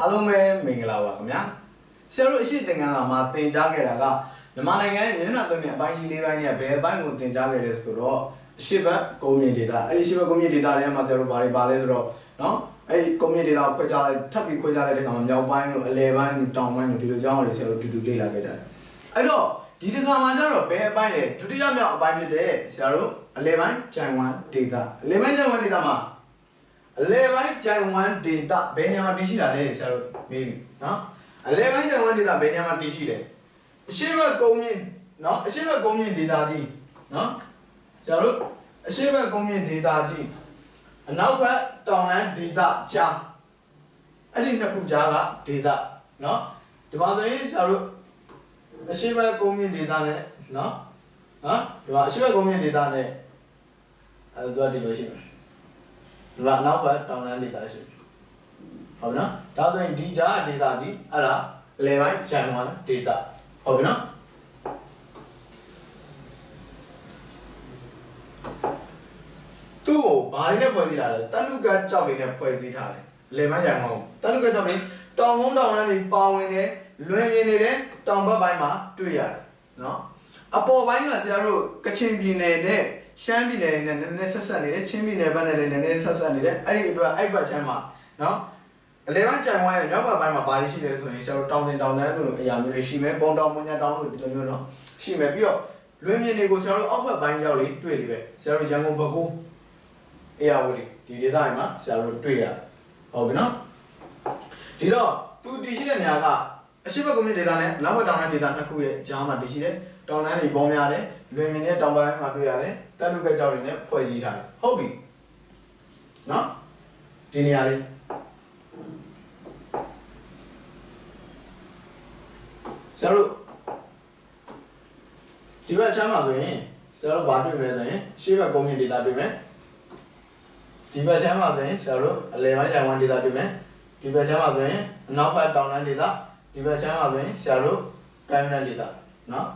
အားလုံးပဲမင်္ဂလာပါခင်ဗျာဆရာတို့အရှိသင်္ကန်းလာမှာသင်ကြားခဲ့တာကမြန်မာနိုင်ငံရဲ့မျက်နှာသွင်းမြအပိုင်းကြီး၄ပိုင်းနဲ့ဘယ်အပိုင်းကိုသင်ကြားခဲ့လဲဆိုတော့အရှိဘက်ကုန်းမြင့်ဒေတာအဲ့ဒီအရှိဘက်ကုန်းမြင့်ဒေတာထဲမှာဆရာတို့ဘာတွေပါလဲဆိုတော့နော်အဲ့ဒီကုန်းမြင့်ဒေတာကိုခွဲခြားလိုက်ထပ်ပြီးခွဲခြားလိုက်တဲ့အခါမှာမြောက်ပိုင်းတို့အလယ်ပိုင်းတို့တောင်ပိုင်းတို့ဒီလိုကြောင်းတွေဆရာတို့တူတူလေ့လာခဲ့ကြတယ်အဲ့တော့ဒီတစ်ခါမှာကျတော့ဘယ်အပိုင်းလဲဒုတိယမြောက်အပိုင်းဖြစ်တဲ့ဆရာတို့အလယ်ပိုင်းဂျန်ဝမ်ဒေတာအလယ်ပိုင်းဂျန်ဝမ်ဒေတာမှာ အလဲပိုင်းဂျန်ဝမ်ဒေတာဘယ်နေရာမှာတည်ရှိတာလဲဆရာတို့မေးပြီနော်အလဲပိုင်းဂျန်ဝမ်ဒေတာဘယ်နေရာမှာတည်ရှိလဲအရှိဘက်ကုန်းမြင့်နော်အရှိဘက်ကုန်းမြင့်ဒေတာကြီးနော်ဆရာတို့အရှိဘက်ကုန်းမြင့်ဒေတာကြီးအနောက်ဘက်တောင်လန်းဒေတာကြားအဲ့ဒီနှစ်ခုကြားကဒေတာနော်ဒီမှာဆိုရင်ဆရာတို့အရှိဘက်ကုန်းမြင့်ဒေတာနဲ့နော်နော်ဒီမှာအရှိဘက်ကုန်းမြင့်ဒေတာနဲ့အဲ့ဒါဒီလိုရှိမယ် ဒီမှာနောက်ဘက်တောင်တန်းဒေတာရှိတယ်ဟုတ်ပြီနော်ဒါဆိုရင်ဒီကြားဒေတာဒီအဲ့ဒါလေပိုင်းဂျန်ဝမ်ဒေတာဟုတ်ပြီနော်သူ့ကိုဘာတွေနဲ့ဖွဲ့စည်းထားလဲတလူကကြောက်တွေနဲ့ဖွဲ့စည်းထားတယ်လေပိုင်းဂျန်ဝမ်တလူကကြောက်တွေတောင်ကုန်းတောင်တန်းတွေပါဝင်တယ်လွင်မြင်နေတဲ့တောင်ဘက်ပိုင်းမှာတွေ့ရတယ်နော်အပေါ်ပိုင်းကဆရာတို့ကချင်ပြည်နယ်နဲ့ ရှမ်းပြည်နယ်နဲ့နည်းနည်းဆက်ဆက်နေတယ်ချင်းပြည်နယ်ဘက်နဲ့လည်းနည်းနည်းဆက်ဆက်နေတယ်အဲ့ဒီအတွက်အဲ့ဘက်ချမ်းမှာနော်အလဲပိုင်းကြံဝိုင်းရဲ့မြောက်ဘက်ပိုင်းမှာဘာတွေရှိလဲဆိုရင်ဆရာတို့တောင်တင်တောင်တန်းတို့အရာမျိုးတွေရှိမယ်ပုံတောင်ပုံညာတောင်တို့ဒီလိုမျိုးနော်ရှိမယ်ပြီးတော့လွင်မြင်တွေကိုဆရာတို့အောက်ဘက်ပိုင်းရောက်လေတွေ့လိမ့်ပဲဆရာတို့ရန်ကုန်ဘက်ကိုအေယာဝတီဒီဒေသတွေမှာဆရာတို့တွေ့ရဟုတ်ပြီနော်ဒီတော့သူတည်ရှိတဲ့နေရာကအရှိဘက်ကွန်မြူဒေတာနဲ့အနောက်ဘက်တောင်တန်းဒေတာနှစ်ခုရဲ့ကြားမှာတည်ရှိတယ်တောင်တန်းတွေပေါများတယ်လွင်မြင်တဲ့တောင်ပိုင်းမှာတွေ့ရတယ် တက်လူကကြောက်တွေနဲ့ဖွဲ့စည်းထားတယ်ဟုတ်ပြီနော်ဒီနေရာလေးဆရာတို့ဒီဘက်ချမ်းမှာဆိုရင်ဆရာတို့ဘာတွေ့မလဲဆိုရင်ရှေ့ဘက်ကွန်မြူဒေတာတွေ့မယ်ဒီဘက်ချမ်းမှာဆိုရင်ဆရာတို့အလယ်ပိုင်းဂျန်ဝန်ဒေတာတွေ့မယ်ဒီဘက်ချမ်းမှာဆိုရင်အနောက်ဘက်တောင်တန်းဒေတာဒီဘက်ချမ်းမှာဆိုရင်ဆရာတို့ကိုင်းမနဒေတာနော်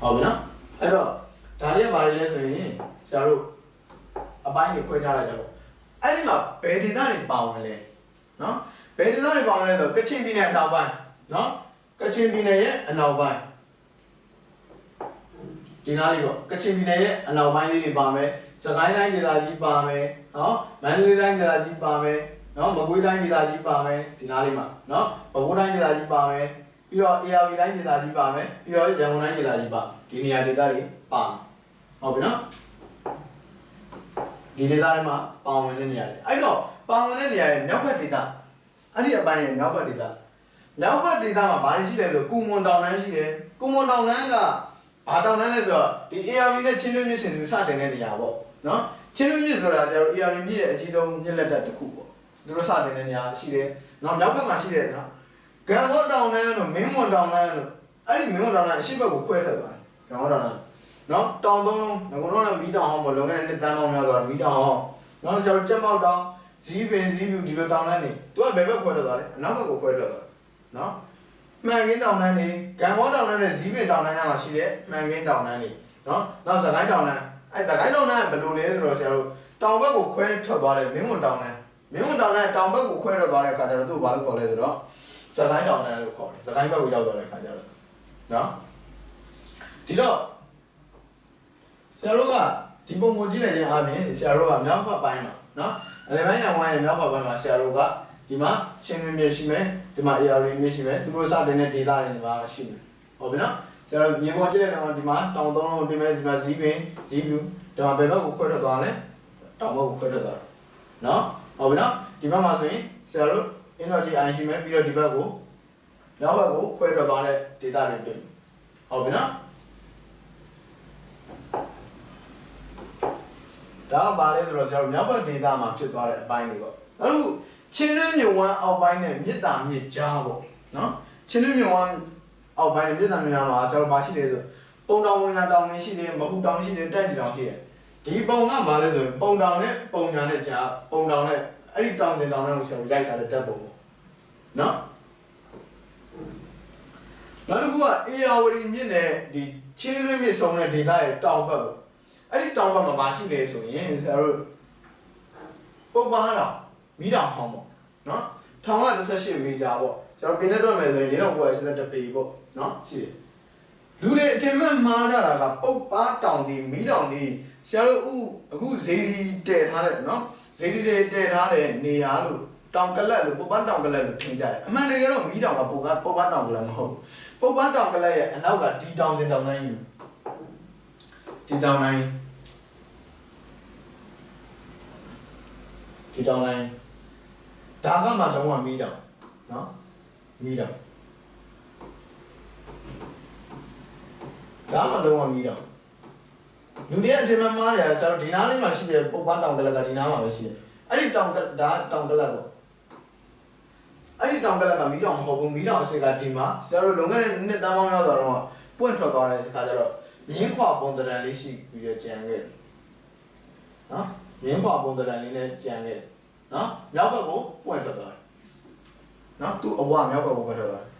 ဟုတ်ပြီနော်အဲ့တော့ဒါလေးကဘာလဲလဲဆိုရင်ဆရာတို့အပိုင်းကိုခွဲခြားလိုက်ကြပေါ့အဲ့ဒီမှာဘယ်ဒေတာတွေပါဝင်လဲနော်ဘယ်ဒေတာတွေပါဝင်လဲဆိုတော့ကချင်ပြည်နယ်အနောက်ပိုင်းနော်ကချင်ပြည်နယ်ရဲ့အနောက်ပိုင်းဒီနားလေးပေါ့ကချင်ပြည်နယ်ရဲ့အနောက်ပိုင်းလေးတွေပါမယ်စကိုင်းတိုင်းဒေသကြီးပါမယ်နော်မန္တလေးတိုင်းဒေသကြီးပါမယ်နော်မကွေးတိုင်းဒေသကြီးပါမယ်ဒီနားလေးမှာနော်ပဲခူးတိုင်းဒေသကြီးပါမယ် ပြီးတော့ AR တိုင်းဒေသကြီးပါမယ်ပြီးတော့ရန်ကုန်တိုင်းဒေသကြီးပါဒီနေရာဒေသတွေပါဟုတ်ပြီနော်ဒီဒေသတွေမှာပါဝင်တဲ့နေရာတွေအဲ့တော့ပါဝင်တဲ့နေရာရဲ့မြောက်ဘက်ဒေသအဲ့ဒီအပိုင်းရဲ့မြောက်ဘက်ဒေသမြောက်ဘက်ဒေသမှာဘာတွေရှိလဲဆိုကုမွန်တောင်တန်းရှိတယ်ကုမွန်တောင်တန်းကဘာတောင်တန်းလဲဆိုတော့ဒီ AR နဲ့ချင်းတွင်းမြစ်စင်သူစတင်တဲ့နေရာပေါ့နော်ချင်းတွင်းမြစ်ဆိုတာကျတော့ AR မြစ်ရဲ့အကြီးဆုံးမြစ်လက်တက်တစ်ခုပေါ့သူတို့စတင်တဲ့နေရာရှိတယ်နော်မြောက်ဘက်မှာရှိတယ်နော် ဂံဘောတောင်တန်းတို့မင်းမွန်တောင်တန်းတို့အဲ့ဒီမင်းမွန်တောင်တန်းအရှိဘက်ကိုခွဲထွက်သွားတယ်ဂံဘောတောင်တန်းနော်တောင်သုံးလုံးငကုံတော့မီးတောင်ဟောင်းပေါ့လောကနဲ့တန်းပေါင်းများသွားမီးတောင်ဟောင်းနော်ကျွန်တော်ကြက်မောက်တောင်ဇီးပင်ဇီးပြူဒီလိုတောင်တန်းနေသူကဘယ်ဘက်ခွဲထွက်သွားလဲအနောက်ဘက်ကိုခွဲထွက်သွားနော်မှန်ကင်းတောင်တန်းနေဂံဘောတောင်တန်းနဲ့ဇီးပင်တောင်တန်းညမှာရှိတဲ့မှန်ကင်းတောင်တန်းနေနော်နောက်ဇကိုင်းတောင်တန်းအဲဇကိုင်းတောင်တန်းကဘယ်လိုလဲဆိုတော့ဆရာတို့တောင်ဘက်ကိုခွဲထွက်သွားတယ်မင်းမွန်တောင်တန်းမင်းမွန်တောင်တန်းတောင်ဘက်ကိုခွဲထွက်သွားတဲ့အခါကျတော့သူ့ကိုဘာလို့ခေါ်လဲဆိုတော့ ဇကိုင်းတောင်တန်းလို့ခေါ်တယ်ဇကိုင်းဘက်ကိုရောက်သွားတဲ့အခါကျတော့နော်ဒီတော့ဆရာတို့ကဒီပုံကိုကြည့်လိုက်ခြင်းအပြင်ဆရာတို့ကမြောက်ဘက်ပိုင်းမှာနော်အလယ်ပိုင်းညဝိုင်းရဲ့မြောက်ဘက်ပိုင်းမှာဆရာတို့ကဒီမှာချင်းမြင့်မြင့်ရှိမယ်ဒီမှာ AR မြင့်ရှိမယ်သူတို့စတင်တဲ့ဒေသတွေမှာရှိမယ်ဟုတ်ပြီနော်ဆရာတို့မြေပေါ်ကြည့်လိုက်တော့ဒီမှာတောင်သုံးလုံးပြင်မယ်ဒီမှာဇီးပင်ဇီးပြူဒီမှာဘယ်ဘက်ကိုခွဲထွက်သွားလဲတောင်ဘက်ကိုခွဲထွက်သွားတယ်နော်ဟုတ်ပြီနော်ဒီဘက်မှာဆိုရင်ဆရာတို့ energy ion ရှိမယ်ပြီးတော့ဒီဘက်ကိုမြောက်ဘက်ကိုခွဲထွက်သွားတဲ့ဒေသတွေတွေ့ဟုတ်ပြီနော်ဒါကဘာလဲဆိုတော့ဆရာတို့မြောက်ဘက်ဒေသမှာဖြစ်သွားတဲ့အပိုင်းတွေပေါ့နောက်တစ်ခုချင်းတွင်းမြဝန်းအောက်ပိုင်းနဲ့မြစ်တာမြစ်ကြားပေါ့နော်ချင်းတွင်းမြဝန်းအောက်ပိုင်းနဲ့မြစ်တာမြစ်ကြားမှာဆရာတို့ဘာရှိလဲဆိုပုံတောင်ဝင်တာတောင်ဝင်ရှိတယ်မဟုတ်တောင်ရှိတယ်တက်ကြည်တောင်ရှိတယ်ဒီပုံကဘာလဲဆိုရင်ပုံတောင်နဲ့ပုံညာနဲ့ကြားပုံတောင်နဲ့အဲ့ဒီတောင်တင်တောင်နဲ့ကိုဆရာတို့ရိုက်ထားတဲ့တက်ပုံပေါ့ နော်နောက်တစ်ခုကအေယာဝတီမြစ်နဲ့ဒီချင်းတွင်းမြစ်ဆုံးတဲ့ဒေသရဲ့တောင်ဘက်ပေါ့အဲ့ဒီတောင်ဘက်မှာမရှိလဲဆိုရင်ဆရာတို့ပုတ်ပါတော့မီးတောင်ဟောင်းပေါ့နော်ထောင်က18မီတာပေါ့ကျွန်တော်ပြင်းနဲ့တွက်မယ်ဆိုရင်ဒီတော့ကိုယ်81ပေပေါ့နော်ရှိတယ်လူတွေအထင်မှန်မှားကြတာကပုတ်ပါတောင်ဒီမီးတောင်ဒီဆရာတို့ဥအခုဇေဒီတည်ထားတဲ့နော်ဇေဒီတည်တည်ထားတဲ့နေရာလို့ တောင်ကလတ်လို့ပုတ်ပါတောင်ကလတ်လို့ထင်ကြတယ်အမှန်တကယ်တော့မီးတောင်ကပုတ်ပါပုတ်ပါတောင်ကလတ်မဟုတ်ပုတ်ပါတောင်ကလတ်ရဲ့အနောက်ကဒီတောင်စင်တောင်တိုင်းယူဒီတောင်တိုင်းဒီတောင်တိုင်းဒါကမှလုံးဝမီးတောင်နော်မီးတောင်ဒါမှလုံးဝမီးတောင်လူတွေအထင်မှန်မှားတယ်ဆရာတို့ဒီနားလေးမှာရှိတဲ့ပုတ်ပန်းတောင်ကလကဒီနားမှာပဲရှိတယ်အဲ့ဒီတောင်ကဒါတောင်ကလပေါ့ အဲ့ဒီတောင်ကလကမီးတောင်မဟုတ်ဘူးမီးတောင်အစစ်ကဒီမှာဆရာတို့လွန်ခဲ့တဲ့နှစ်တန်းပေါင်းများစွာတော့ပွင့်ထွက်သွားတဲ့အခါကျတော့မြင်းခွာပုံသဏ္ဍာန်လေးရှိပြီးတော့ကြံခဲ့တယ်နော်မြင်းခွာပုံသဏ္ဍာန်လေးနဲ့ကြံခဲ့တယ်နော်မြောက်ဘက်ကိုပွင့်ထွက်သွားတယ်နော်သူ့အဝမြောက်ဘက်ကိုပွင့်ထွက်သွားတယ်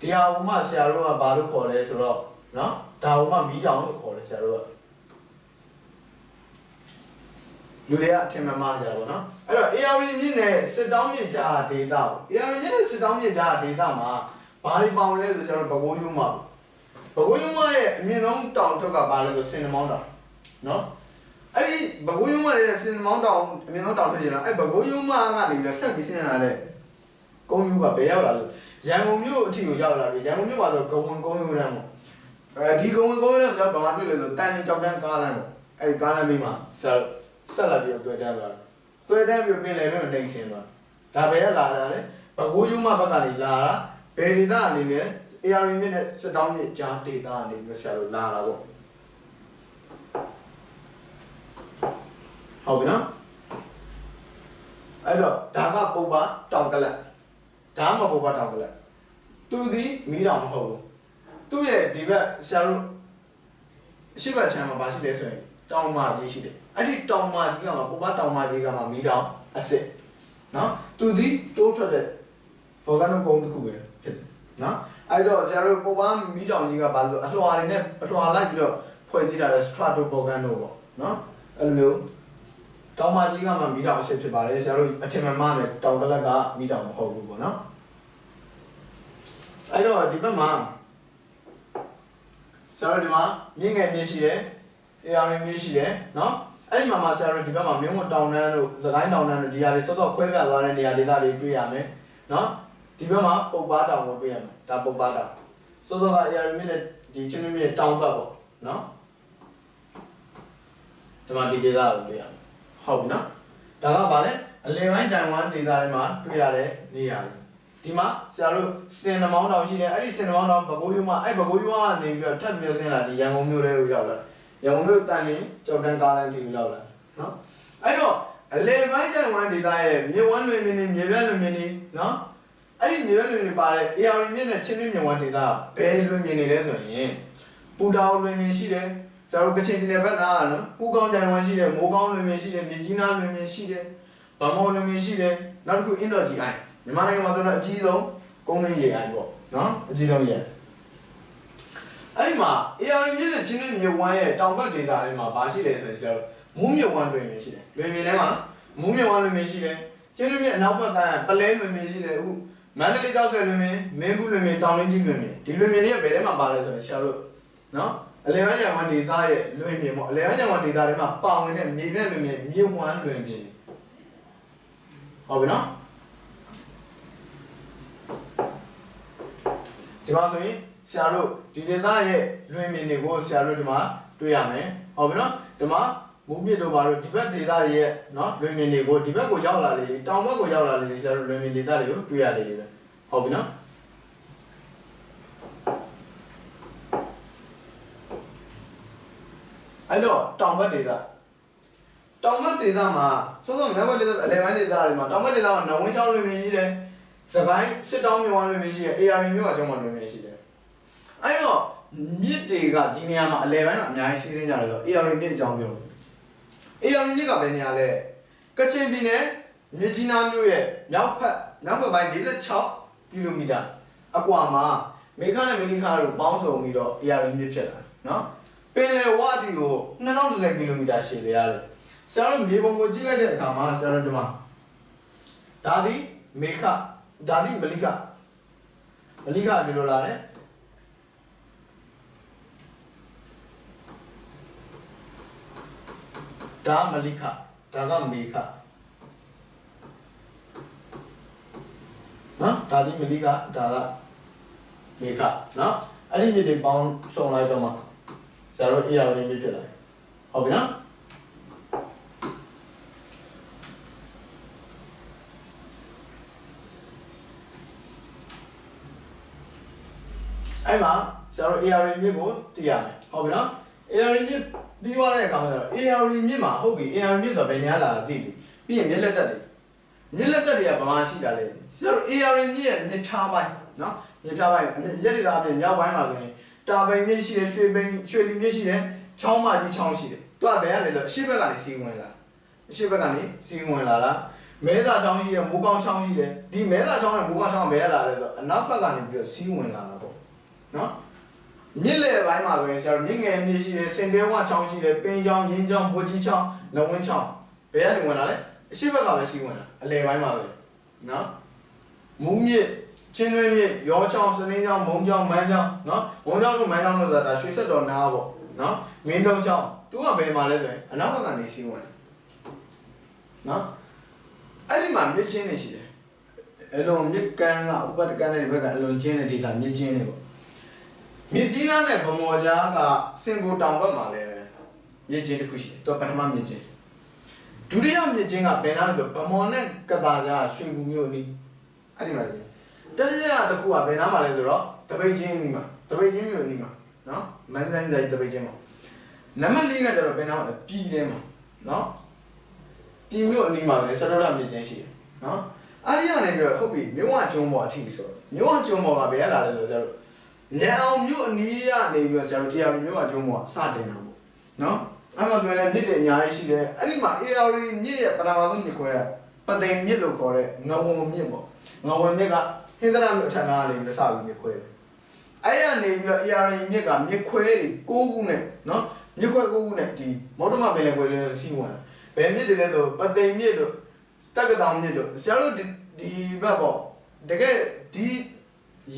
ဒီဟာကမှဆရာတို့ကဘာလို့ခေါ်လဲဆိုတော့နော်ဒါကမှမီးတောင်လို့ခေါ်တယ်ဆရာတို့က လူတွေကအထင်မှန်မှားကြတာပေါ့နော်အဲ့တော့ AR မြင့်နဲ့စစ်တောင်းမြင့်ကြားဒေတာပေါ့ AR မြင့်နဲ့စစ်တောင်းမြင့်ကြားဒေတာမှာဘာတွေပေါင်းလဲဆိုကျွန်တော်ဘကိုးယုံမှာဘကိုးယုံမရဲ့အမြင့်ဆုံးတောင်ထွက်ကဘာလဲဆိုစင်နမောင်းတောင်နော်အဲ့ဒီဘကိုးယုံမရဲ့စင်နမောင်းတောင်အမြင့်ဆုံးတောင်ထွက်ကြလားအဲ့ဘကိုးယုံမကနေပြီးတော့ဆက်ပြီးဆင်းလာတဲ့ကုန်းယူကဘယ်ရောက်လာလဲရန်ကုန်မြို့အထိကိုရောက်လာပြီရန်ကုန်မြို့မှာဆိုဂုံဝင်ကုန်းယူလမ်းပေါ့အဲဒီဂုံဝင်ကုန်းယူလမ်းကဘာမှတွေ့လဲဆိုတန်ရင်ကြောက်တန်းကားလမ်းပေါ့အဲ့ဒီကားလမ်းပြီးမှဆရာ ဆက်လာပြီးတော့တွေ့တန်းသွားတယ်တွေ့တန်းပြီးပင်လယ်မြို့နေဆင်းသွားဒါပဲလာတာလေဘကိုးယုံမဘက်ကနေလာတာဘယ်ဒေသအနေနဲ့ AR မြင့်နဲ့စစ်တောင်းမြင့်ကြားဒေသအနေနဲ့ဆရာတို့လာတာပေါ့ဟုတ်ပြီနော်အဲ့တော့ဒါကပုပ္ပတောင်ကလတ်ဒါမှပုပ္ပတောင်ကလတ်သူဒီမီးတောင်မဟုတ်ဘူးသူ့ရဲ့ဒီဘက်ဆရာတို့အရှိတ်ချမ်းမှာပါရှိတယ်ဆိုရင်တောင်မကြီးရှိတယ် အဲ့ဒီတောင်မကြီးကမှပုပ္ပတောင်မကြီးကမှမီးတောင်အစ်စ်နော်သူဒီတိုးထွက်တဲ့ volcano ကုန်းတစ်ခုပဲဖြစ်တယ်နော်အဲ့တော့ဆရာတို့ပုပ္ပမီးတောင်ကြီးကဘာလို့အလွှာတွေနဲ့အလွှာလိုက်ပြီးတော့ဖွဲ့စည်းထားတဲ့ strato volcano ပေါ့နော်အဲ့လိုမျိုးတောင်မကြီးကမှမိတောင်အစ်စ်ဖြစ်ပါတယ်ဆရာတို့အထင်မှန်မှလည်းတောင်ကလက်ကမိတောင်မဟုတ်ဘူးပေါ့နော်အဲ့တော့ဒီဘက်မှာဆရာတို့ဒီမှာမြင့်ငယ်မြင့်ရှိတယ်အေယာရင်းမြင့်ရှိတယ်နော် အဲ့ဒီမှာမှာဆရာတို့ဒီဘက်မှာမင်းဝတောင်တန်းတို့သခိုင်းတောင်တန်းတို့ဒီဟာတွေစောစောခွဲပြသွားတဲ့နေရာဒေသတွေတွေ့ရမယ်နော်ဒီဘက်မှာပုပ်ပါတောင်ကိုတွေ့ရမယ်ဒါပုပ်ပါတောင်စောစောကအေယာရင်းမြင့်နဲ့ဒီချင်းမြင့်တောင်ဘက်ပေါ့နော်ဒီမှာဒီဒေသကိုတွေ့ရမယ်ဟုတ်ပြီနော်ဒါကဘာလဲအလယ်ပိုင်းဂျိုင်ဝမ်ဒေတာတွေမှာတွေ့ရတဲ့နေရာတွေဒီမှာဆရာတို့စင်နမောင်းတောင်ရှိတယ်အဲ့ဒီစင်နမောင်းတောင်ဘကိုးယူမအဲ့ဘကိုးယူကနေပြီးတော့ထပ်ပြီးတော့ဆင်းလာဒီရန်ကုန်မြို့လေးကိုရောက်လာရန် ကုန်မြို့တန်ရင်ကြောက်တန်းကားလမ်းတီကိုရောက်လာနော်အဲ့တော့အလယ်ပိုင်းဂျိုင်ဝမ်ဒေတာရဲ့မြေဝမ်းလွင်မြင်းနေမြေပြန့်လွင်မြင်းနေနော်အဲ့ဒီမြေပြန့်လွင်မြင်းပါတဲ့ AR မြင်းနဲ့ချင်းမြင်းမြေဝမ်းဒေတာဘယ်လွင်မြင်းနေလဲဆိုရင်ပူတောင်လွင်မြင်းရှိတယ်ကျွန်တော်ကချင်ပြည်နယ်ဘက်နားကနော်ပူကောင်းကြိုင်ဝမ်ရှိတယ်မိုးကောင်းလွင်မြင်းရှိတယ်မြကြီးနားလွင်မြင်းရှိတယ်ဗမောလွင်မြင်းရှိတယ်နောက်တစ်ခုအင်ဒိုဂျီအိုင်မြန်မာနိုင်ငံမှာဆိုတော့အကြီးဆုံးကုန်းရင်းရေအိုင်ပေါ့နော်အကြီးဆုံးရေအဲ့ ဒီမှာ AR မြင်းနဲ့ချင်းမြင်းမြေဝမ်းရဲ့တောင်ဘက်ဒေသထဲမှာဘာရှိလဲဆိုရင်ကျွန်တော်မူးမြေဝမ်းလွင်မြင်းရှိတယ်လွင်မြင်းထဲမှာမူးမြေဝမ်းလွင်မြင်းရှိတယ်ချင်းမြင်းအနောက်ဘက်ကပလဲလွင်မြင်းရှိတယ်ဥမန္တလေးကျောက်ဆွဲလွင်မြင်းမင်းဘူးလွင်မြင်းတောင်လင်းကြီးလွင်မြင်းဒီလွင်မြင်းတွေကဘယ်ထဲမှာပါလဲဆိုရင်ဆရာတို့နော်အလဲပိုင်းညဝဒေတာရဲ့လွင်မြင်ပေါ့အလဲပိုင်းညဝဒေတာထဲမှာပါဝင်တဲ့မြေပြည့်လွင်မြင်မြေဝမ်းလွင်မြင်ဟုတ်ပြီနော်ဒီမှာဆိုရင် ဆရာတို့ဒီဒေတာရဲ့လွင်မြင်တွေကိုဆရာတို့ဒီမှာတွေ့ရမယ်ဟုတ်ပြီနော်ဒီမှာမူမြင့်တို့ပါတို့ဒီဘက်ဒေတာတွေရဲ့နော်လွင်မြင်တွေကိုဒီဘက်ကိုရောက်လာလေတောင်ဘက်ကိုရောက်လာလေဆရာတို့လွင်မြင်ဒေတာတွေကိုတွေ့ရလေတယ်ဟုတ်ပြီနော်အဲ့တော့တောင်ဘက်ဒေသတောင်ဘက်ဒေသမှာစောစောမြောက်ဘက်ဒေသအလယ်ပိုင်းဒေသတွေမှာတောင်ဘက်ဒေသမှာနဝင်းချောင်းလွင်မြင်ရှိတယ်။စကိုင်းစစ်တောင်းမြဝမ်းလွင်မြင်ရှိတယ်။ AR မြို့အကြောင်းမှာလွင်မြင်ရှိတယ်။ အဲ့တော့မြစ်တွေကဒီနေရာမှာအလယ်ပိုင်းမှာအများကြီးစီးဆင်းကြတယ်ဆိုတော့ AR မြစ်အကြောင်းပြောလို့ AR မြစ်ကဘယ်နေရာလဲ။ကချင်ပြည်နယ်မြစ်ကြီးနားမြို့ရဲ့မြောက်ဘက်မြောက်ဘက်ပိုင်း46ကီလိုမီတာအကွာမှာမေခနဲ့မီလီခါတို့ပေါင်းစုံပြီးတော့ AR မြစ်ဖြစ်လာတယ်နော်။ပင်လယ်ဝါတီကို2010ကီလိုမီတာရှည်လေရတယ်ဆရာတို့မြေပုံကိုကြည့်လိုက်တဲ့အခါမှာဆရာတို့ဒီမှာဒါသည်မေခဒါသည်မလိခမလိခဒီလိုလာတယ် ဒါမလိခဒါကမေခနော်ဒါသည်မလိခဒါကမေခနော်အဲ့ဒီမြေတွေပေါင်းစုံလိုက်တော့မှဆရာတို့ AR လေးဖြစ်လာတယ်ဟုတ်ပြီနော်အဲ့မှာဆရာတို့ AR မြစ်ကိုတည်ရမယ်ဟုတ်ပြီနော် AR မြစ် ပြီးသွားတဲ့အခါမှာကျတော့ AR မြစ်မှာဟုတ်ပြီ AR မြစ်ဆိုတော့ဘယ်နေရာလာတာသိပြီပြီးရင်မြစ်လက်တက်တွေမြစ်လက်တက်တွေကဘာမှရှိတာလဲဆရာတို့ AR မြစ်ရဲ့မြစ်ဖြားပိုင်းနော်မြစ်ဖြားပိုင်းရက်တွေသားအပြင်မြောက်ပိုင်းမှာဆိုရင်တာပိန်မြစ်ရှိတယ်ရွှေပိန်ရွှေလီမြစ်ရှိတယ်ချောင်းမကြီးချောင်းရှိတယ်သူကဘယ်ကလဲဆိုတော့အရှိဘက်ကနေစီးဝင်လာအရှိဘက်ကနေစီးဝင်လာလားမဲသာချောင်းရှိတယ်မိုးကောင်းချောင်းရှိတယ်ဒီမဲသာချောင်းနဲ့မိုးကောင်းချောင်းကဘယ်ကလာလဲဆိုတော့အနောက်ဘက်ကနေပြီးတော့စီးဝင်လာတာပေါ့နော် မြစ်လေပိုင်းမှာဆိုရင်ဆရာတို့မြစ်ငယ်မြစ်ရှိတယ်စင်တဲဝချောင်းရှိတယ်ပင်ချောင်းရင်းချောင်းဘိုကြီးချောင်းလဝင်းချောင်းဘယ်ကနေဝင်လာလဲအရှိဘက်ကပဲစီးဝင်လာအလယ်ပိုင်းမှာပဲနော်မူးမြစ်ချင်းတွင်းမြစ်ရောချောင်းစလင်းချောင်းမုံချောင်းမန်းချောင်းနော်မုံချောင်းလို့မန်းချောင်းလို့ဆိုတာဒါရွှေဆက်တော်နားပေါ့နော်မင်းတုံးချောင်းသူကဘယ်မှာလဲဆိုရင်အနောက်ဘက်ကနေစီးဝင်လာနော်အဲ့ဒီမှာမြစ်ချင်းနေရှိတယ်အလုံးမြစ်ကမ်းကဥပဒကမ်းတဲ့ဘက်ကအလုံးချင်းတဲ့ဒေတာမြစ်ချင်းတွေပေါ့ မြစ်ကြီးနားနဲ့ဗမော်ကြားကစင်ကိုတောင်ဘက်မှာလည်းမြစ်ချင်းတစ်ခုရှိတယ်သူကပထမမြစ်ချင်းဒုတိယမြစ်ချင်းကဘယ်နာလဲဆိုဗမော်နဲ့ကတာကြားရွှေကူမြို့နီးအဲ့ဒီမှာလေတတိယတစ်ခုကဘယ်နားမှာလဲဆိုတော့တပိတ်ချင်းနီးမှာတပိတ်ချင်းမြို့နီးမှာနော်မန္တလေးတိုင်းတပိတ်ချင်းမှာနံပါတ်၄ကကျတော့ဘယ်နားမှာလဲပြည်ထဲမှာနော်ပြည်မြို့အနီးမှာလည်းစရရမြစ်ချင်းရှိတယ်နော်အဲ့ဒီကနေပြီးတော့ဟုတ်ပြီမြို့ဝကျုံပေါ်အထိဆိုတော့မြို့ဝကျုံပေါ်ကဘယ်ကလာလဲဆိုတော့ကျတော့ ညံအောင်မြို့အနီးကနေပြီးတော့ဆရာတို့ AR မြို့ကကျုံးပေါ်စတင်တာပေါ့နော်အဲ့မှာဆိုရင်လည်းမြစ်တွေအများကြီးရှိတယ်အဲ့ဒီမှာ AR မြစ်ရဲ့ပထမဆုံးမြစ်ခွဲကပသိမ်မြစ်လို့ခေါ်တဲ့ငဝုံမြစ်ပေါ့ငဝုံမြစ်ကဟင်္ဒရာမြို့အထက်နားကနေပြီးတော့စပြီးမြစ်ခွဲတယ်အဲ့ရနေပြီးတော့ AR မြစ်ကမြစ်ခွဲတွေ၉ခုနဲ့နော်မြစ်ခွဲ၉ခုနဲ့ဒီမော်ဒမပင်လေခွဲလေးစီးဝင်ဘယ်မြစ်တွေလဲဆိုပသိမ်မြစ်တို့တက္ကတောင်မြစ်တို့ဆရာတို့ဒီဘက်ပေါ့တကယ်ဒီ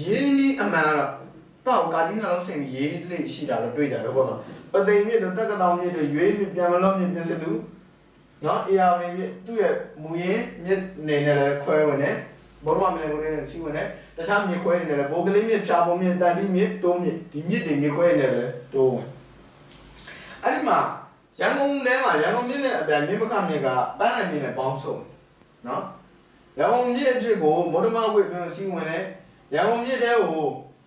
ရင်းနီးအမှန်ကတော့ တော့ကာကြီးနှလုံးစင်ပြီးရေးလေးရှိတာတော့တွေ့ကြတယ်ပေါ့နော်ပသိမ်မြစ်တို့တက္ကသောင်မြစ်တို့ရွေးမြစ်ပြန်မလို့မြစ်ပြန်စလူနော်အေယာဝင်မြစ်သူ့ရဲ့မူရင်းမြစ်နေနဲ့လည်းခွဲဝင်တယ်ဘောရမမြစ်ကိုလည်းစီးဝင်တယ်တခြားမြစ်ခွဲနေလည်းဘိုးကလေးမြစ်ဖြာပုံမြစ်တန်တိမြစ်တိုးမြစ်ဒီမြစ်တွေမြစ်ခွဲနေလည်းတိုးဝင်အဲ့ဒီမှာရန်ကုန်ထဲမှာရန်ကုန်မြစ်နဲ့အပြန်မြစ်မခမြစ်ကပန်းနိုင်မြစ်နဲ့ပေါင်းစုံနော်ရန်ကုန်မြစ်အဖြစ်ကိုမော်ဒမဝိတ်ပြန်စီးဝင်တယ်ရန်ကုန်မြစ်ထဲကို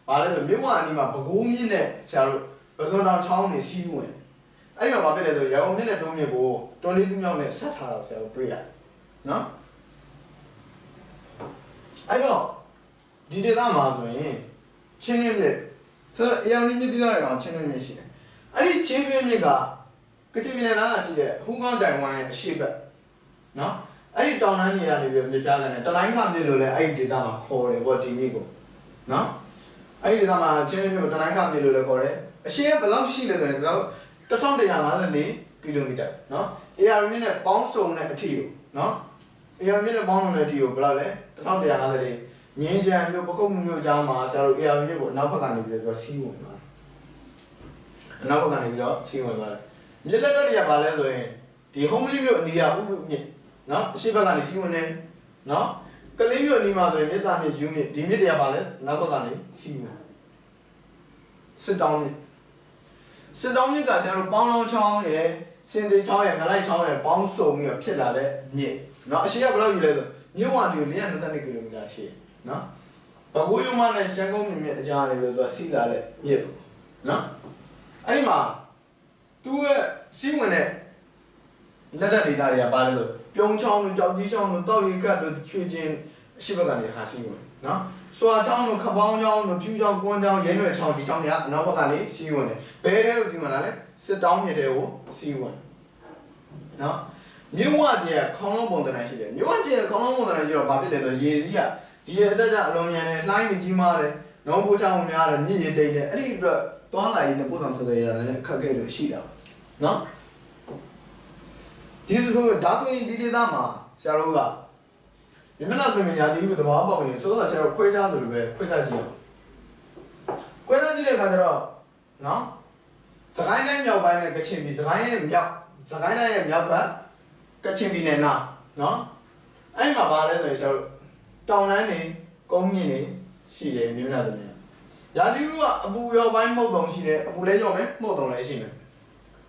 ဘာလဲဆိုမြို့ဝအနီးမှာပဲခူးမြင့်နဲ့ဆရာတို့ပဇွန်တောင်ချောင်းနေစီးဝင်အဲ့ဒီမှာဘာဖြစ်လဲဆိုရအောင်မြင့်နဲ့တုံးမြင့်ကိုတွန်လေးတူးမြောက်နဲ့ဆက်ထားတော့ဆရာတို့တွေ့ရတယ်နော်အဲ့တော့ဒီဒေသမှာဆိုရင်ချင်းရင်းမြစ်ဆိုတော့အရောင်မြင့်ပြီးသားတဲ့ကောင်ချင်းရင်းမြစ်ရှိတယ်အဲ့ဒီချင်းရင်းမြစ်ကကချင်ပြည်နယ်သားရှိတဲ့ဟူးကောင်းကြိုင်ဝိုင်းရဲ့အရှိတ်နော်အဲ့ဒီတောင်တန်းတွေကနေပြီးမြစ်ပြားတယ်တလိုင်းခမြစ်လို့လည်းအဲ့ဒီဒေသမှာခေါ်တယ်ပေါ့ဒီမြစ်ကိုနော် အဲ့ဒီဒေသမှာချင်းချင်းမျိုးတတိုင်းခမြေလို့လည်းခေါ်တယ်အရှင်းကဘယ်လောက်ရှိလဲဆိုရင်တော့1154ကီလိုမီတာနော် AR မြင့်နဲ့ပေါင်းစုံတဲ့အထီကိုနော် AR မြင့်နဲ့ပေါင်းစုံတဲ့အထီကိုဘယ်လောက်လဲ1154မြင်းချံမျိုးပကုတ်မျိုးကြားမှာဆရာတို့ AR မြင့်ကိုအနောက်ဘက်ကနေပြီးတော့စီးဝင်သွားတယ်အနောက်ဘက်ကနေပြီးတော့စီးဝင်သွားတယ်မြစ်လက်တော့တွေကဘာလဲဆိုရင်ဒီ home လေးမျိုးအနီးအဥရုမြင့်နော်အရှိဘက်ကနေစီးဝင်နေနော် ကလေးမြို့နီးမှာဆိုရင်မြစ်သားမြစ်ယူမြစ်ဒီမြစ်တွေကပါလဲနောက်ဘက်ကနေဖြူစစ်တောင်းမြစ်စစ်တောင်းမြစ်ကဆရာတို့ပေါင်းလောင်းချောင်းရယ်စင်သေးချောင်းရယ်ငလိုက်ချောင်းရယ်ပေါင်းစုံပြီးတော့ဖြစ်လာတဲ့မြစ်နော်အရှေ့ကဘယ်လောက်ယူလဲဆိုမြစ်ဝတီကို122ကီလိုမီတာရှေ့နော်ဘဝယုံမနဲ့ရန်ကုန်မြို့မြစ်အကြားနေပြီးတော့ဆီလာတဲ့မြစ်ပေါ့နော်အဲ့ဒီမှာသူ့ရဲ့စီးဝင်တဲ့လက်လက်ဒေတာတွေကပါလဲဆို ပြုံးချောင်းတို့ကြောက်ကြီးချောင်းတို့တောက်ရီကတ်တို့ချွေချင်းအရှိဘက်ကနေခါစီးဝင်နော်စွာချောင်းတို့ခပောင်းချောင်းတို့ဖြူချောင်းကွန်းချောင်းရဲရွယ်ချောင်းဒီချောင်းတွေကအနောက်ဘက်ကနေစီးဝင်တယ်ဘဲတဲ့ကိုစီးဝင်လာလဲစစ်တောင်းမြေတဲ့ကိုစီးဝင်နော်မြို့ဝကျဲခေါင်းလုံးပုံတန်းရှိတယ်မြို့ဝကျဲခေါင်းလုံးပုံတန်းရှိတော့ဘာဖြစ်လဲဆိုရေစီးကဒီရဲ့အတက်ကြအလုံးမြန်တယ်လှိုင်းကြီးကြီးမားတယ်နောင်ပိုးချောင်းများတယ်မြင့်ရတိတ်တယ်အဲ့ဒီအတွက်သွားလာရင်းနဲ့ပို့ဆောင်ဆက်ရရတယ်အခက်အခဲတွေရှိတာနော် ဒီဆိုဒါဆိုရင်ဒီဒေသမှာဆရာတို့ကမြန်မာနာသမီးရာဒီလိုတဘာပေါက်နေဆိုတော့ဆရာတို့ခွဲခြားတယ်လို့ပဲခွဲခြားကြည့်အောင်ခွဲခြားကြည့်တဲ့အခါကျတော့နော်စကိုင်းတိုင်းမြောက်ပိုင်းနဲ့ကချင်ပြည်စကိုင်းရဲ့မြောက်စကိုင်းတိုင်းရဲ့မြောက်ဘက်ကချင်ပြည်နယ်နာနော်အဲ့မှာပါလဲဆိုရင်ဆရာတို့တောင်တန်းနေကုန်းမြင့်နေရှိတယ်မြန်မာနာသမီးရာဒီလိုကအပူရောပိုင်းမှုတ်တုံရှိတယ်အပူလဲကြောက်မယ်မှုတ်တုံလည်းရှိမယ်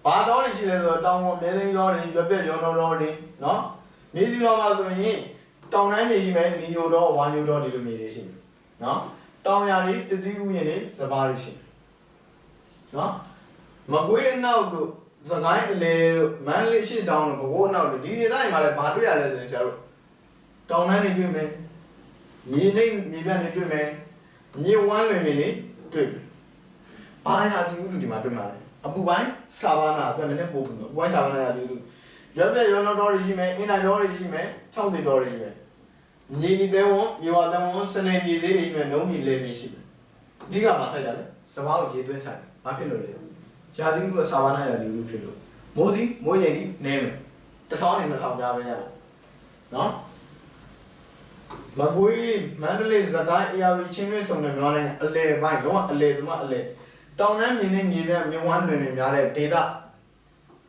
ဘာတော်တွေရှိလဲဆိုတော့တောင်ပေါ်မြေသိမ်းရောတွေရွက်ပြက်ရောတော်တော်တွေနော်မြေစီတော်မှာဆိုရင်တောင်တန်းတွေရှိမယ်မြေညိုတော်ဝါညိုတော်ဒီလိုမြေတွေရှိမယ်နော်တောင်ရတွေတတိဥယျာဉ်တွေစပါးတွေရှိတယ်နော်မကွေးအနောက်တို့သခိုင်းအလေတို့မန္တလေးရှိတောင်တို့ဘကိုးအနောက်တို့ဒီဒေသတွေမှာလည်းဘာတွေ့ရလဲဆိုရင်ဆရာတို့တောင်တန်းတွေတွေ့မယ်မြေနှိမ်မြေပြန့်တွေတွေ့မယ်မြေဝမ်းလွင်တွေတွေတွေ့မယ်ဘာရဒီဥဒ္ဓဒီမှာတွေ့မှာလဲ အပူပိုင်းဆာဗာနာအတွက်နည်းနည်းပို့ပြီးတော့အပူပိုင်းဆာဗာနာရသေးလို့ရွက်ပြက်ရောနော်တော်တွေရှိမယ်အင်တာရောတွေရှိမယ်၆တွေတော်တွေရှိမယ်မြေဒီတဲဝန်မြေဝါတဲဝန်စနေမြေလေးတွေရှိမယ်နှုံးမြေလေးတွေရှိမယ်အဓိကမဆိုင်တာလေစဘာကိုရေသွင်းဆိုင်ဘာဖြစ်လို့လဲရာသီဥတုကဆာဗာနာရာသီဥတုဖြစ်လို့မိုးဒီမိုးချိန်ဒီနည်းမယ်တစ်ထောင်နဲ့နှစ်ထောင်ကြားပဲရတယ်နော်မကွေးမန္တလေးစကိုင်းအေရီချင်းတွေစုံတဲ့မြန်မာနိုင်ငံအလဲပိုင်းတော့အလဲသမားအလဲ တောင်တန်းမြင်းနဲ့မြေပြမြေဝမ်းတွင်တွေများတဲ့ဒေသ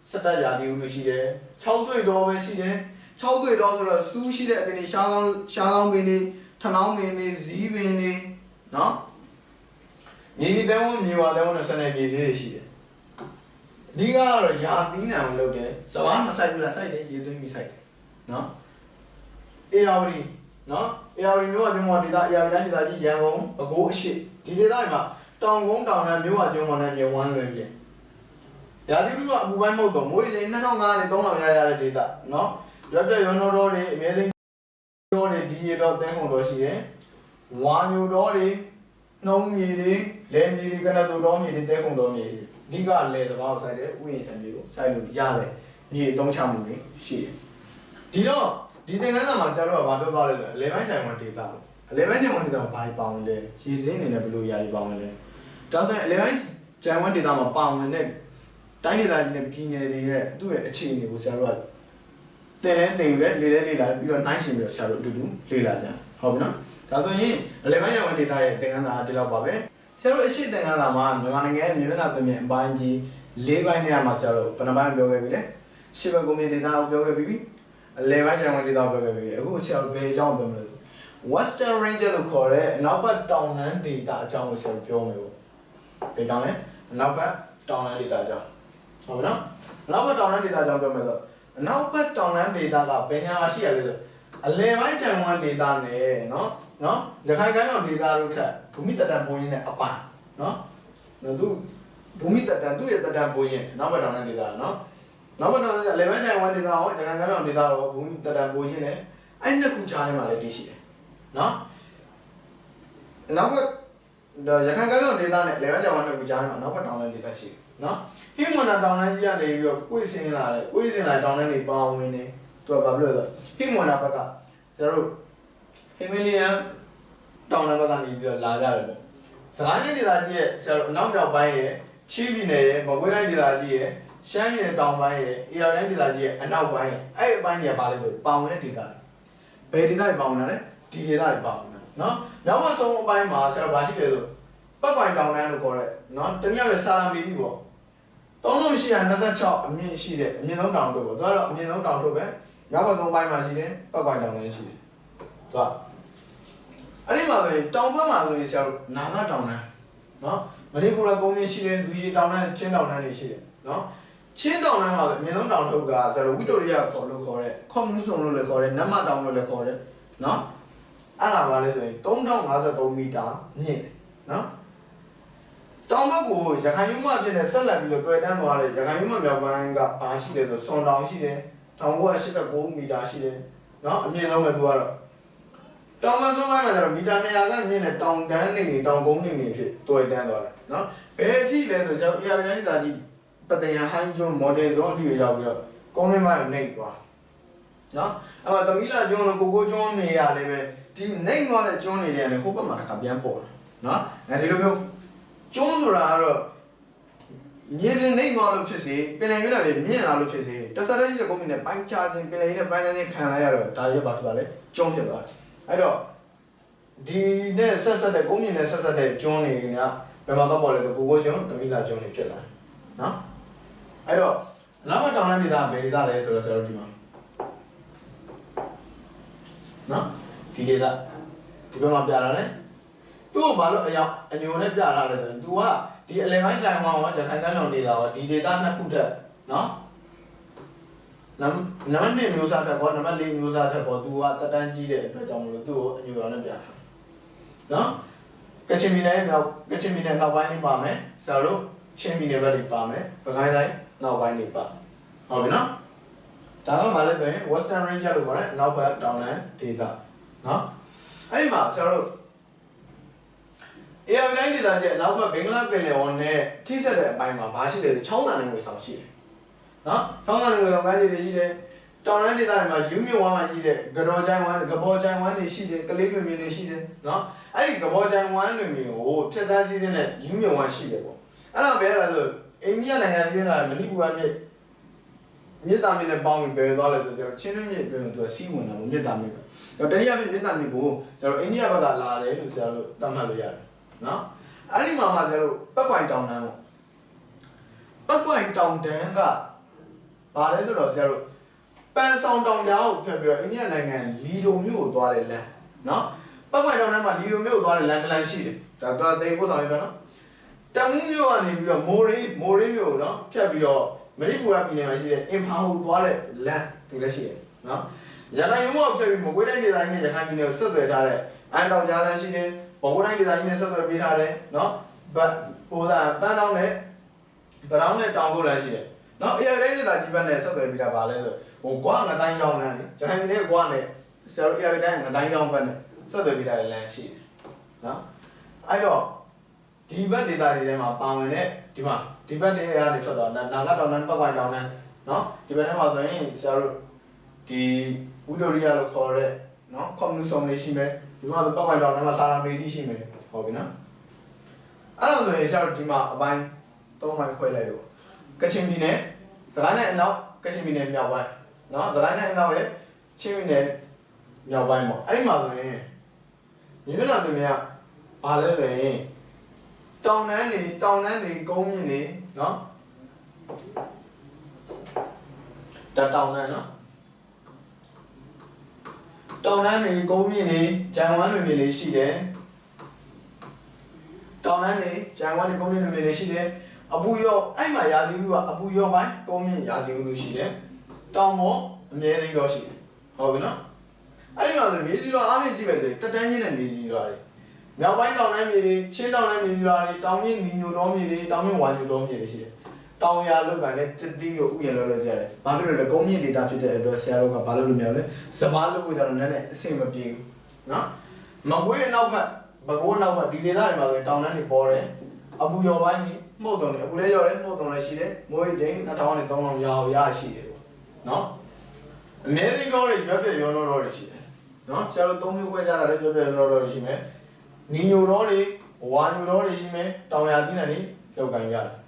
စက်တက်ရာသီဥတုရှိတယ်။6တွေ့တော်ပဲရှိတယ်။6တွေ့တော်ဆိုတော့စူးရှိတဲ့အပင်တွေရှားကောင်းရှားကောင်းပင်တွေထနောင်းပင်တွေဇီးပင်တွေနော်။မြေနီတဲဝမြေဝါတဲဝနဲ့ဆက်နေမြေသေးတွေရှိတယ်။အဓိကကတော့ရာသီးနံကိုလုပ်တယ်။စဘာမဆိုင်ဘူးလားဆိုင်တယ်ရေသွင်းပြီးဆိုင်တယ်နော်။အေယာဝတီနော်။အေယာဝတီမျိုးကကျွန်တော်ဒေသအေယာဝတီတိုင်းဒေသကြီးရန်ကုန်ပဲခူးအရှိဒီဒေသတွေမှာ တောင်ကုန်းတောင်နဲ့မြို့ဝကျွန်းပေါ်နဲ့မြဝန်းလွင်ပြင်ရာသီဥတုကအပူပိုင်းမဟုတ်တော့မိုးရေချိန်2005နဲ့3000ရရတဲ့ဒေတာနော်ရွက်ပြက်ရွံတော်တော်တွေအမြဲတမ်းတော်တွေဒီရတော့တဲခုံတော်ရှိတယ်ဝါညူတော်တွေနှုံးမြေတွေလဲမြေတွေကနတူတော်မြေတွေတဲခုံတော်မြေတွေအဓိကလဲသဘာဝဆိုင်တဲ့ဥယျာဉ်အမျိုးကိုဆိုင်လို့ရတယ်မြေအသုံးချမှုတွေရှိတယ်ဒီတော့ဒီသင်္ကန်းစာမှာဆရာတို့ကဘာပြောသွားလဲဆိုတော့လေပိုင်းဆိုင်ဝန်ဒေတာလို့လေပိုင်းဆိုင်ဝန်ဒေတာမှာဘာပေါင်းလဲရေစင်းနေနဲ့ဘယ်လိုຢာတွေပေါင်းလဲ ဒါဆိုရင် eleven ဂျန်ဝမ်ဒေတာမှာပါဝင်တဲ့တိုင်းဒေသကြီးနဲ့ပြည်နယ်တွေရဲ့သူ့ရဲ့အခြေအနေကိုဆရာတို့ကတင်လဲတင်လဲလေလဲလေလာပြီးတော့နှိုင်းရှင်ပြီးတော့ဆရာတို့အတူတူလေ့လာကြဟုတ်ပြီနော်ဒါဆိုရင် eleven ဂျန်ဝမ်ဒေတာရဲ့သင်ခန်းစာဒီလောက်ပါပဲဆရာတို့အရှိသင်ခန်းစာမှာမြန်မာနိုင်ငံရဲ့မြေမျက်နှာသွင်းမြင်အပိုင်းကြီး၄ပိုင်းနဲ့မှာဆရာတို့ဘယ်နှပိုင်းပြောခဲ့ပြီလဲရှစ်ဘက်ကွန်မြူဒေတာကိုပြောခဲ့ပြီးပြီ eleven ဂျန်ဝမ်ဒေတာကိုပြောခဲ့ပြီးပြီအခုဆရာတို့ဘယ်အကြောင်းပြောမလဲ Western Range လို့ခေါ်တဲ့အနောက်ဘက်တောင်တန်းဒေတာအကြောင်းကိုဆရာတို့ပြောမယ်ပေါ့ ဒီကြောင့်လဲအနောက်ဘက်တောင်တန်းဒေသကြောင့်ဟုတ်ပြီနော်အနောက်ဘက်တောင်တန်းဒေသကြောင့်ပြောမယ်ဆိုအနောက်ဘက်တောင်တန်းဒေသကဘယ်ညာမှာရှိရလဲဆိုအလယ်ပိုင်းချန်ဝမ်ဒေသနဲ့နော်နော်ရခိုင်ကမ်းမြောင်ဒေသတို့ထက်ဘူမိတတန်ပုံရင်းနဲ့အပိုင်းနော်သူဘူမိတတန်သူ့ရဲ့တတန်ပုံရင်းနောက်ဘက်တောင်တန်းဒေသနော်နောက်ဘက်တောင်တန်းအလယ်ပိုင်းချန်ဝမ်ဒေသရောရခိုင်ကမ်းမြောင်ဒေသရောဘူမိတတန်ပုံရင်းနဲ့အဲ့နှစ်ခုကြားထဲမှာလည်းတည်ရှိတယ်နော်နောက်ဘက်ဒါ ရခိုင်ကမ်းမြောင်ဒေသနဲ့လေဝမ်းကြောင်ဝမ်းနဲ့ကိုကြားထဲမှာနောက်ဘက်တောင်တန်းဒေသရှိတယ်နော်ဟိမွန်နာတောင်တန်းကြီးကနေပြီးတော့ကိုယ်စင်းလာတယ်ကိုယ်စင်းလာတောင်တန်းတွေပေါင်းဝင်နေသူကဘာဖြစ်လို့လဲဆိုဟိမွန်နာဘက်ကကျွန်တော်တို့ဟီမီလီယန်တောင်တန်းဘက်ကနေပြီးတော့လာကြတယ်ပေါ့စကိုင်းဒေသကြီးရဲ့ကျွန်တော်တို့အနောက်မြောက်ပိုင်းရဲ့ချီးပြည်နယ်ရဲ့မကွေးတိုင်းဒေသကြီးရဲ့ရှမ်းပြည်နယ်တောင်ပိုင်းရဲ့အေရတိုင်းဒေသကြီးရဲ့အနောက်ပိုင်းရဲ့အဲ့အပိုင်းကြီးကဘာလဲဆိုပေါင်ဝင်တဲ့ဒေသတွေဘယ်ဒေသတွေပေါင်ဝင်တာလဲဒီဒေသတွေပေါင်ဝင်တာနော်နောက်မှဆုံးအပိုင်းမှာကျွန်တော်ဘာရှိလဲဆို ပတ်ကွိုင်တောင်တန်းလို့ခေါ်တဲ့နော်တနည်းအားဖြင့်စာရမီကြီးပေါ့သုံးလို့ရှိရ26အမြင့်ရှိတဲ့အမြင့်ဆုံးတောင်တို့ပေါ့သူကတော့အမြင့်ဆုံးတောင်တို့ပဲနောက်ဘက်ဆုံးပိုင်းမှာရှိတယ်ပတ်ကွိုင်တောင်တန်းရှိတယ်သူကအဲ့ဒီမှာဆိုရင်တောင်ဘက်မှာဆိုရင်ဆရာတို့နာဂတောင်တန်းနော်မဏိပူရကုန်းကြီးရှိတယ်လူရှိတောင်တန်းချင်းတောင်တန်းတွေရှိတယ်နော်ချင်းတောင်တန်းမှာဆိုအမြင့်ဆုံးတောင်ထုတ်ကဆရာတို့ဝိတိုရိယခေါ်လို့ခေါ်တဲ့ခေါမုဆုံလို့လည်းခေါ်တယ်နမတောင်လို့လည်းခေါ်တယ်နော်အဲ့ဒါပါလဲဆိုရင်3053မီတာမြင့်တယ်နော် တောင်ဘက်ကိုရခိုင်ရုံးမအဖြစ်နဲ့ဆက်လက်ပြီးတော့တွေ့တန်းသွားတယ်ရခိုင်ရုံးမမြောက်ပိုင်းကဘာရှိလဲဆိုစွန်တောင်ရှိတယ်တောင်ဘက်က89မီတာရှိတယ်နော်အမြင့်ဆုံးပဲသူကတော့တောင်မဆုံးပိုင်းမှာကျတော့မီတာ200ကမြင့်တဲ့တောင်တန်းနေနေတောင်ကုန်းနေနေဖြစ်တွေ့တန်းသွားတယ်နော်ဘယ်အထိလဲဆိုတော့အရာပြန်နေတာကြီးပတယဟိုင်းကျွန်းမော်ဒယ်ဇုန်အထိရောက်ပြီးတော့ကုန်းထဲမှာနေသွားနော်အဲ့မှာသမီးလာကျွန်းတို့ကိုကိုကျွန်းနေရလည်းပဲဒီနေသွားတဲ့ကျွန်းနေတယ်လည်းဟိုဘက်မှာတစ်ခါပြန်ပေါ်တယ်နော်အဲဒီလိုမျိုး ကျွန်းဆိုတာကတော့မြေပြင်နှိမ့်သွားလို့ဖြစ်စေပင်လယ်မျက်နှာပြင်မြင့်လာလို့ဖြစ်စေတစ်ဆက်တည်းရှိတဲ့ကုန်းမြင့်နဲ့ပိုင်းခြားခြင်းပင်လယ်ကြီးနဲ့ပိုင်းခြားခြင်းခံလိုက်ရတော့ဒါရွက်ပါဖြစ်ပါလေကျွန်းဖြစ်သွားတယ်အဲ့တော့ဒီနဲ့ဆက်ဆက်တဲ့ကုန်းမြင့်နဲ့ဆက်ဆက်တဲ့ကျွန်းတွေကဘယ်မှာတော့ပေါ်လဲဆိုကိုကိုကျွန်းတမိလာကျွန်းတွေဖြစ်လာတယ်နော်အဲ့တော့နောက်မှတောင်တန်းဒေသဘယ်ဒေသလဲဆိုတော့ဆရာတို့ဒီမှာနော်ဒီဒေသဒီဘက်မှာပြလာတယ် သူ့ကိုဘာလို့အရောက်အညိုနဲ့ပြလာလဲဆိုရင် तू ကဒီအလယ်ပိုင်းခြံမှာရောဂျခိုင်ကမ်းမြောင်ဒေသရောဒီဒေသနှစ်ခုတက်နော်နံနံပါတ်1မျိုးစားတက်ကောနံပါတ်4မျိုးစားတက်ကော तू ကတက်တန်းကြီးတဲ့အတွက်ကြောင့်မလို့သူ့ကိုအညိုရောနဲ့ပြတာနော်ကချင်ပြည်နယ်မြောက်ကချင်ပြည်နယ်နောက်ပိုင်းလေးပါမယ်ဆရာတို့ချင်းပြည်နယ်ဘက်လေးပါမယ်ပခိုင်းတိုင်းနောက်ပိုင်းလေးပါဟုတ်ပြီနော်ဒါတော့မလဲဆိုရင် Western Range လို့ခေါ်တဲ့နောက်ဘက်တောင်တန်းဒေသနော်အဲ့ဒီမှာဆရာတို့ အေရတိုင်းဒေသကျအနောက်ဘက်ဘင်္ဂလားပင်လယ်ဝန်းနဲ့ထိစက်တဲ့အပိုင်းမှာဘာရှိလဲဆိုချောင်းသာနယ်ငွေဆောင်ရှိတယ်။နော်ချောင်းသာနယ်ငွေဆောင်ကားကြီးတွေရှိတယ်။တောင်တန်းဒေသတွေမှာယူမြဝမ်းမှာရှိတယ်။ကတော်ချိုင်ဝမ်းကဘောချိုင်ဝမ်းတွေရှိတယ်။ကလေးလွင်မြင်တွေရှိတယ်နော်။အဲ့ဒီကဘောချိုင်ဝမ်းလွင်မြင်ကိုဖျက်ဆီးစည်းတဲ့ယူမြဝမ်းရှိတယ်ပေါ့။အဲ့ဒါပဲလားဆိုအိန္ဒိယနိုင်ငံစီးနေတာမဏိပူကမြစ်မြစ်တာမြစ်နဲ့ပေါင်းပြီးဘယ်သွားလဲဆိုတော့ချင်းတွင်းမြစ်ပြင်သူကစီးဝင်တာပေါ့မြစ်တာမြစ်က။တော့တတိယမြစ်မြစ်တာမြစ်ကိုကျွန်တော်အိန္ဒိယဘက်ကလာတယ်လို့ဆရာတို့သတ်မှတ်လို့ရတယ် နော်။အဲ့ဒီမှာမှကျတော့ပတ်ပွိုင်တောင်တန်းပေါ့ပတ်ပွိုင်တောင်တန်းကဘာလဲဆိုတော့ကျတော့ပန်ဆောင်တောင်ကြားကိုဖျက်ပြီးတော့အိန္ဒိယနိုင်ငံလီဒိုမြို့ကိုသွားတယ်လမ်းနော်ပတ်ပွိုင်တောင်တန်းမှာလီဒိုမြို့ကိုသွားတယ်လမ်းတစ်လမ်းရှိတယ်ဒါတော့တိမ်ပို့ဆောင်ရတော့နော်တမူးမြို့ကနေပြီးတော့မိုးရီးမိုးရီးမြို့ကိုနော်ဖျက်ပြီးတော့မဏိပူရပြည်နယ်မှာရှိတဲ့အင်ဖာကိုသွားတဲ့လမ်းသူလည်းရှိတယ်နော်ရခိုင်မြို့ကိုဖျက်ပြီးမကွေးတိုင်းဒေသကြီးနဲ့ရခိုင်ပြည်နယ်ကိုဆက်သွယ်ထားတဲ့အန်တောင်ကြားလမ်းရှိတယ် ဘုံကိုတိုင်းဒေသကြီးနဲ့ဆက်သွယ်ပေးထားတယ်နော်ဗတ်ဟိုသာပန်းတောင်းနဲ့ဗရောင်းနဲ့တောင်ကိုလည်းရှိတယ်နော်အေရတိုင်းဒေသကြီးဘက်နဲ့ဆက်သွယ်ပေးတာပါလဲဆိုဟိုကွာငတိုင်းရောင်းလမ်းလေဂျိုင်းနဲ့ကွာနဲ့ဆရာတို့အေရတိုင်းငတိုင်းရောင်းဘက်နဲ့ဆက်သွယ်ပေးတာလမ်းရှိတယ်နော်အဲ့တော့ဒီဘက်ဒေသတွေထဲမှာပါဝင်တဲ့ဒီမှာဒီဘက်တွေအားတွေထွက်သွားတာနာဂတ်တောင်တန်းပတ်ပွိုင်တောင်တန်းနော်ဒီဘက်ထဲမှာဆိုရင်ဆရာတို့ဒီဝီဒိုရီယာလို့ခေါ်တဲ့နော်ကွန်မြူဆောင်လေးရှိမယ် ဒီမှာတော့ပတ်ပိုင်းတော့လည်းမဆာလာမေတီရှိမယ်ဟုတ်ပြီနော်အဲ့တော့ဆိုရင်ကျတော့ဒီမှာအပိုင်း၃ပိုင်းခွဲလိုက်တော့ကချင်ပြည်နယ်ဒလိုင်းနဲ့အနောက်ကချင်ပြည်နယ်မြောက်ပိုင်းနော်ဒလိုင်းနဲ့အနောက်ရဲ့ချင်းပြည်နယ်မြောက်ပိုင်းပေါ့အဲ့ဒီမှာဆိုရင်ညီမတို့များဘာလဲဆိုရင်တောင်တန်းနေတောင်တန်းနေကုန်းမြင့်နေနော်ဒါတောင်တန်းနော် တောင်တန်းတွေကုန်းမြင့်တွေဂျန်ဝမ်းတွေမြေလေးရှိတယ်တောင်တန်းတွေဂျန်ဝမ်းတွေကုန်းမြင့်တွေမြေလေးရှိတယ်အပူရောအဲ့မှာရာသီဥတုကအပူရောပိုင်းကုန်းမြင့်ရာသီဥတုရှိတယ်တောင်ပေါ်အမြဲတမ်းရောရှိတယ်ဟုတ်ပြီနော်အဲ့ဒီမှာဆိုမြေကြီးတော့အားဖြင့်ကြည့်မယ်ဆိုရင်တက်တန်းချင်းနဲ့မြေကြီးတွေမြောက်ပိုင်းတောင်တန်းမြေတွေချင်းတောင်တန်းမြေကြီးတွေတောင်မြင့်နီညိုတော်မြေတွေတောင်မြင့်ဝါညိုတော်မြေတွေရှိတယ် တောင်ရလောက်ကလည်းတတိကိုဥယျာဉ်လောလောကြရတယ်။ဘာဖြစ်လို့လဲကုန်းမြင့်ဒေတာဖြစ်တဲ့အတွက်ဆရာတို့ကဘာလို့လုပ်မရလဲ။စမားလုပ်ဖို့ကြတော့နည်းနည်းအဆင်မပြေဘူး။နော်။မကွေးနောက်ဘက်ဘကိုးနောက်ဘက်ဒီဒေတာတွေမှာဆိုရင်တောင်တန်းတွေပေါ်တယ်။အပူရောပိုင်းကြီးမှုတ်တုံတယ်အပူလည်းရောတယ်မှုတ်တုံလည်းရှိတယ်။မိုးရိပ်တိန်2000နဲ့3000ရာရရှိတယ်ပေါ့။နော်။အနည်းဆုံးတော့ရွက်ပြရောတော့တွေရှိတယ်။နော်ဆရာတို့သုံးမျိုးခွဲကြတာလည်းရွက်ပြရောတော့တွေရှိမယ်။နီညိုတော့တွေဝါညိုတော့တွေရှိမယ်။တောင်ရသီးနဲ့နေလောက်ကန်ရတယ်။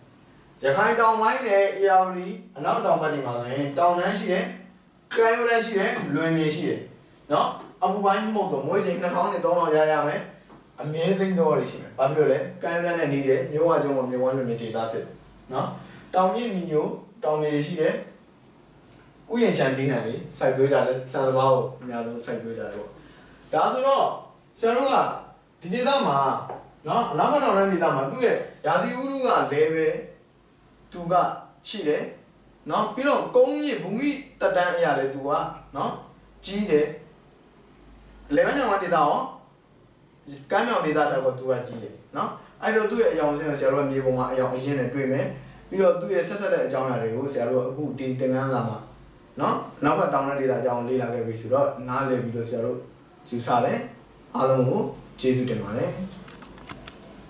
ရခိုင်တောင်ပိုင်းနဲ့အေယာဝတီအနောက်တောင်ဘက်တွေမှာဆိုရင်တောင်တန်းရှိတယ်။ကမ်းရိုးတန်းရှိတယ်။လွင်မြေရှိတယ်။နော်အပူပိုင်းမှုတ်တော့မွေးချိန်2000နဲ့3000ရရမယ်။အမြဲသိမ်းတော့တွေရှိမယ်။ဘာဖြစ်လို့လဲ။ကမ်းရိုးတန်းနဲ့နေတယ်။မြို့ဝကျုံမှာမြို့ဝမ်းလွင်မြေဒေတာဖြစ်တယ်။နော်တောင်မြင့်ညီညိုတောင်မြေရှိတယ်။ဥယျာဉ်ချန်တင်းတယ်လေစိုက်ပျိုးကြတယ်စံသဘာကိုအများဆုံးစိုက်ပျိုးကြတယ်ပေါ့။ဒါဆိုတော့ဆရာတို့ကဒီဒေသမှာနော်အနောက်ဘက်တောင်တန်းဒေသမှာသူ့ရဲ့ရာသီဥတုက level သူကချိတယ်နော်ပြီးတော့ကုန်းမြင့်ဘူမိတက်တန်းအရာလဲသူကနော်ကြီးတယ်လေမညောင်ဒေတာရောကမ်းမြောင်ဒေတာတော့သူကကြီးတယ်နော်အဲ့တော့သူ့ရဲ့အယောင်စင်းကိုဆရာတို့ကမြေပုံမှာအယောင်အရင်နဲ့တွေ့မယ်ပြီးတော့သူ့ရဲ့ဆက်ဆက်တဲ့အကြောင်းအရာတွေကိုဆရာတို့ကအခုဒီသင်ခန်းစာမှာနော်နောက်ဘက်တောင်းတဲ့ဒေတာအကြောင်းလေ့လာခဲ့ပြီဆိုတော့နားလည်ပြီးတော့ဆရာတို့ယူဆတယ်အားလုံးကိုကျေးဇူးတင်ပါတယ်